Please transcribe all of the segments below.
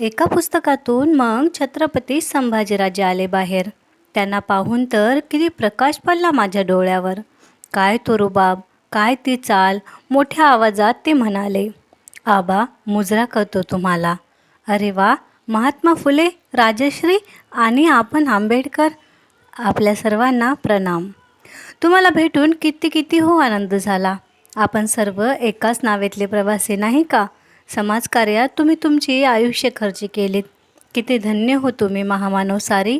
एका पुस्तकातून मग छत्रपती संभाजीराजे आले बाहेर. त्यांना पाहून तर किती प्रकाश पडला माझ्या डोळ्यावर. काय तो रुबाब काय ती चाल मोठ्या आवाजात ते म्हणाले. आबा मुजरा करतो तुम्हाला. अरे वा महात्मा फुले राजश्री आणि आपण आंबेडकर आपल्या सर्वांना प्रणाम. तुम्हाला भेटून किती किती हो आनंद झाला. आपण सर्व एकाच नावेतले प्रवासी नाही का? समाजकार्यात तुम्ही तुमची आयुष्य खर्च केलीत. किती धन्य हो तुम्ही महामानव सारी.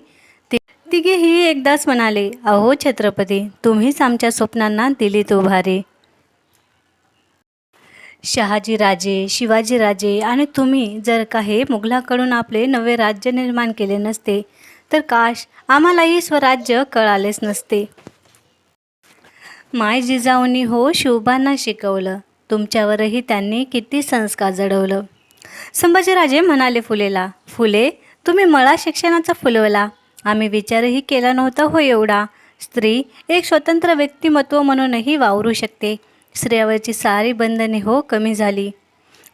ति तिघेही एकदाच म्हणाले अहो छत्रपती तुम्हीच आमच्या स्वप्नांना दिलीत उभारी. शहाजीराजे शिवाजीराजे आणि तुम्ही जर काही मुघलाकडून आपले नवे राज्य निर्माण केले नसते तर काश आम्हालाही स्वराज्य कळालेच नसते. माय जिजाऊनी हो शिवबांना शिकवलं. तुमच्यावरही त्यांनी किती संस्कार जडवलं. संभाजीराजे म्हणाले फुलेला फुले तुम्ही मळा शिक्षणाचा फुलवला. आम्ही विचारही केला नव्हता हो एवढा. स्त्री एक स्वतंत्र व्यक्तिमत्व म्हणूनही वावरू शकते. स्त्रियावरची सारी बंधने हो कमी झाली.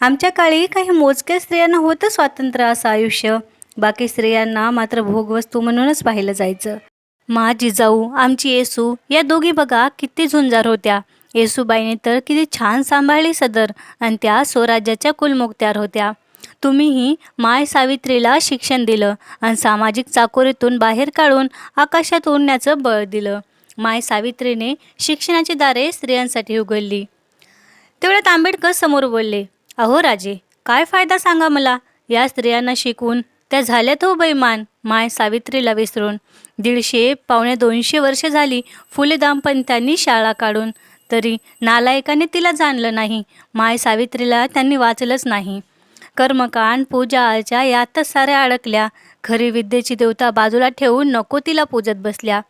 आमच्या काळी काही मोजक्या स्त्रियांना होतं स्वातंत्र्य असं आयुष्य. बाकी स्त्रियांना मात्र भोगवस्तू म्हणूनच पाहिलं जायचं. मा जिजाऊ आमची येसू या दोघी बघा किती झुंजार होत्या. येसुबाईने तर किती छान सांभाळली सदर. आणि त्या स्वराज्याच्या कुलमुक्त्यार होत्या. तुम्हीही माय सावित्रीला शिक्षण दिलं आणि सामाजिक चाकोरीतून बाहेर काढून आकाशात उडण्याचं बळ दिलं. माय सावित्रीने शिक्षणाची दारे स्त्रियांसाठी उघडली. तेवढ्यात आंबेडकर समोर बोलले अहो राजे काय फायदा सांगा मला? या स्त्रियांना शिकून त्या झाल्यात हो बैमान माय सावित्रीला विसरून. दीडशे पावणे दोनशे वर्ष झाली फुले दाम्पत्यांनी शाळा काढून तरी नालायकाने तिला जाणलं नाही. माय सावित्रीला त्यांनी वाचलंच नाही. कर्मकांड पूजा अर्चा यातच साऱ्या अडकल्या. खरी विद्येची देवता बाजूला ठेवून नको तिला पूजत बसल्या.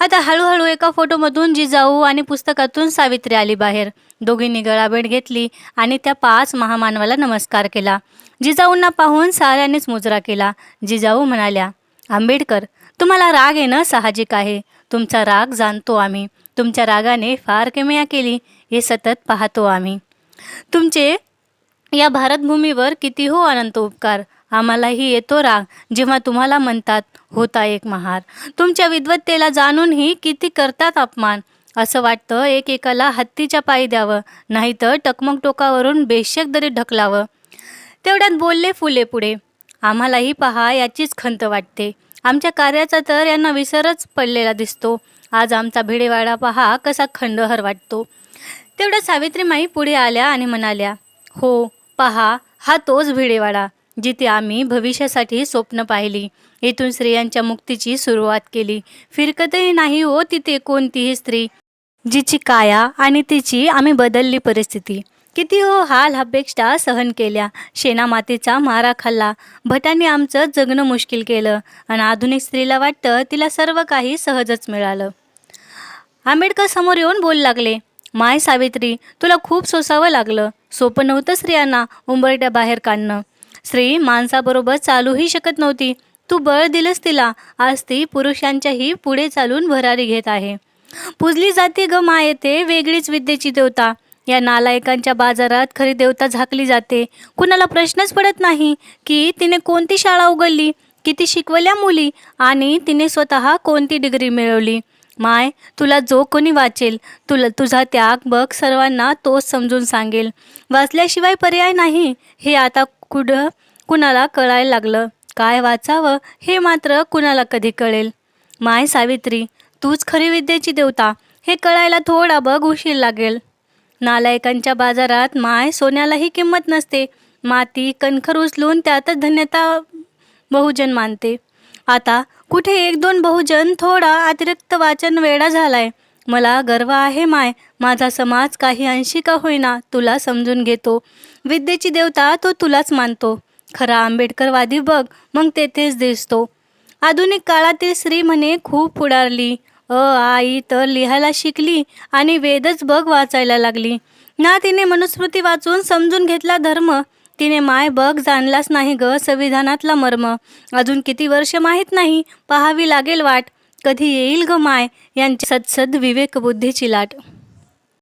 आता हळूहळू एका फोटोमधून जिजाऊ आणि पुस्तकातून सावित्री आली बाहेर. दोघींनी गळाभेट घेतली आणि त्या पाच महामानवाला नमस्कार केला. जिजाऊंना पाहून साऱ्यांनीच मुजरा केला. जिजाऊ म्हणाल्या आंबेडकर तुम्हाला राग येणं साहजिक आहे. तुमचा राग जाणतो आम्ही. तुमच्या रागाने फार किमया केली. हे सतत पाहतो आम्ही. तुमचे या भारतभूमीवर किती हो अनंत उपकार. आम्हालाही येतो राग जेव्हा तुम्हाला म्हणतात होता एक महार. तुमच्या विद्वत्तेला जाणूनही किती करतात अपमान. असं वाटतं एकेकाला हत्तीच्या पायी द्यावं नाहीतर टकमक टोकावरून बेशक दरी ढकलावं. तेवढ्यात बोलले फुले पुढे. आम्हालाही पहा याचीच खंत वाटते. आमच्या कार्याचा तर यांना विसरच पडलेला दिसतो. आज आमचा भिडेवाडा पहा कसा खंडहर वाटतो. तेवढ्या सावित्रीमाई पुढे आल्या आणि म्हणाल्या हो पहा हा तोच भिडेवाडा जिथे आम्ही भविष्यासाठी स्वप्न पाहिली. येथून स्त्रियांच्या मुक्तीची सुरुवात केली. फिरकतही नाही हो तिथे कोणतीही स्त्री जिची काया आणि तिची आम्ही बदलली परिस्थिती. किती हो हाल अपेक्षा सहन केल्या. शेणामातीचा मारा खाल्ला. भटांनी आमचं जगणं मुश्किल केलं आणि आधुनिक स्त्रीला वाटतं तिला सर्व काही सहजच मिळालं. आंबेडकर समोर येऊन बोल लागले माय सावित्री तुला खूप सोसावं लागलं. सोपं नव्हतं स्त्रियांना उंबरट्या बाहेर काढणं. स्त्री माणसाबरोबर चालूही शकत नव्हती. तू बळ दिलंस तिला. आज ती पुरुषांच्याही पुढे चालून भरारी घेत आहे. पुजली जाते ग माय ते. वेगळीच विद्येची देवता. या नालायकांच्या बाजारात खरी देवता झाकली जाते. कुणाला प्रश्नच पडत नाही की तिने कोणती शाळा उघडली किती शिकवल्या मुली आणि तिने स्वतः कोणती डिग्री मिळवली. माय तुला जो कोणी वाचेल तुला तुझा त्याग बघ सर्वांना तोच समजून सांगेल. वाचल्याशिवाय पर्याय नाही हे आता कुठं कुणाला कळायला लागलं? काय वाचावं हे मात्र कुणाला कधी कळेल? माय सावित्री तूच खरी विद्येची देवता हे कळायला थोडा बघ उशीर लागेल. नालायकांच्या बाजारात माय सोन्यालाही किंमत नसते. माती कणखर उचलून त्यातच धन्यता बहुजन मानते. आता कुठे एक दोन बहुजन थोडा अतिरिक्त वाचन वेळा झालाय. मला गर्व आहे माय माझा समाज काही अंशी का होईना तुला समजून घेतो. विद्येची देवता तो तुलाच मानतो. खरा आंबेडकरवादी बघ मग तेथेच दिसतो. आधुनिक काळातील स्त्री म्हणे खूप पुढारली. अ आई तर लिहायला शिकली आणि वेदच बघ वाचायला लागली. ना तिने मनुस्मृती वाचून समजून घेतला धर्म. तिने माय बघ जाणलाच नाही ग संविधानातला मर्म. अजून किती वर्ष माहीत नाही पहावी लागेल वाट. कधी येईल ग माय यांची सदसद विवेकबुद्धीची लाट.